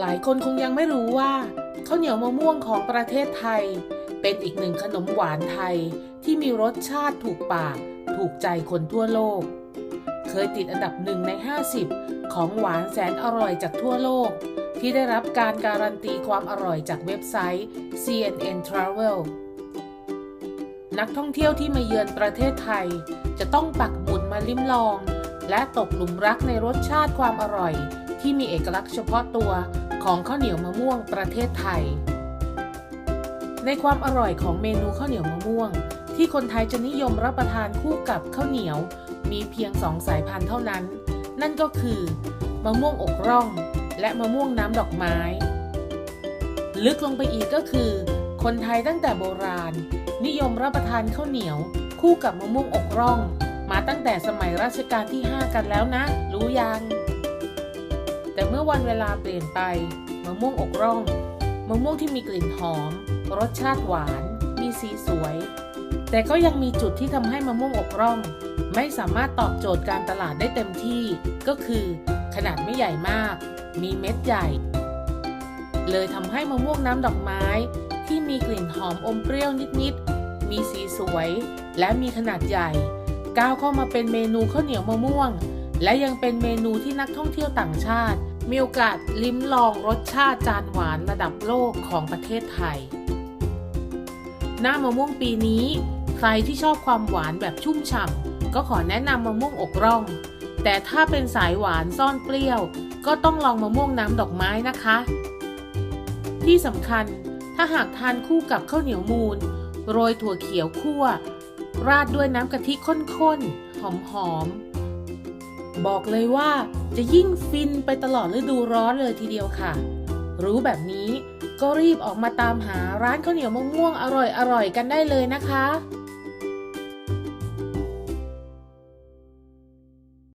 หลายคนคงยังไม่รู้ว่าข้าวเหนียวมะม่วงของประเทศไทย เป็นอีกหนึ่งขนมหวานไทยที่มีรสชาติถูกปาก ถูกใจคนทั่วโลก เคยติดอันดับหนึ่งใน 50 ของหวานแสนอร่อยจากทั่วโลก ที่ได้รับการการันตีความอร่อยจากเว็บไซต์ CNN Travel นักท่องเที่ยวที่มาเยือนประเทศไทย จะต้องปักหมุดมาลิ้มลอง และตกหลุมรักในรสชาติความอร่อย ที่มีเอกลักษณ์เฉพาะตัว ของข้าวเหนียวมะม่วงประเทศไทย ในความอร่อยของเมนูข้าวเหนียวมะม่วง ที่คนไทยจะนิยมรับประทานคู่กับข้าวเหนียว มีเพียงสองสายพันธุ์เท่านั้น นั่นก็คือมะม่วงอกร่อง และมะม่วงน้ำดอกไม้ ลึกลงไปอีกก็คือ คนไทยตั้งแต่โบราณ นิยมรับประทานข้าวเหนียว คู่กับมะม่วงอกร่อง มาตั้งแต่สมัยรัชกาลที่ 5 กันแล้วนะ รู้ยัง แต่เมื่อวันเวลาเปลี่ยนไปมะม่วงอกร่องมะม่วงที่มีกลิ่นหอม รสชาติหวาน มีสีสวย แต่ก็ยังมีจุดที่ทำให้มะม่วงอกร่อง ไม่สามารถตอบโจทย์การตลาดได้เต็มที่ ก็คือ ขนาดไม่ใหญ่มาก มีเม็ดใหญ่ เลยทำให้มะม่วงน้ำดอกไม้ ที่มีกลิ่นหอมอมเปรี้ยวนิดๆ มีสีสวย และมีขนาดใหญ่ ก้าวเข้ามาเป็นเมนูข้าวเหนียวมะม่วง และยังเป็นเมนูที่นักท่องเที่ยวต่างชาติ มีโอกาสลิ้มลองรสชาติจานหวานระดับโลกของประเทศไทย หน้ามะม่วงปีนี้ ใครที่ชอบความหวานแบบชุ่มฉ่ำก็ขอแนะนำมะม่วงอกร่อง แต่ถ้าเป็นสายหวานซ่อนเปรี้ยว ก็ต้องลองมะม่วงน้ำดอกไม้นะคะ ที่สำคัญถ้าหากทานคู่กับข้าวเหนียวมูนโรยถั่วเขียวคั่ว ราดด้วยน้ำกะทิข้นๆหอมๆ บอกเลยว่าจะยิ่งฟินไปตลอดฤดูร้อนเลยทีเดียวค่ะ รู้แบบนี้ก็รีบออกมาตามหาร้านข้าวเหนียวมะม่วงอร่อยๆกันได้เลยนะคะ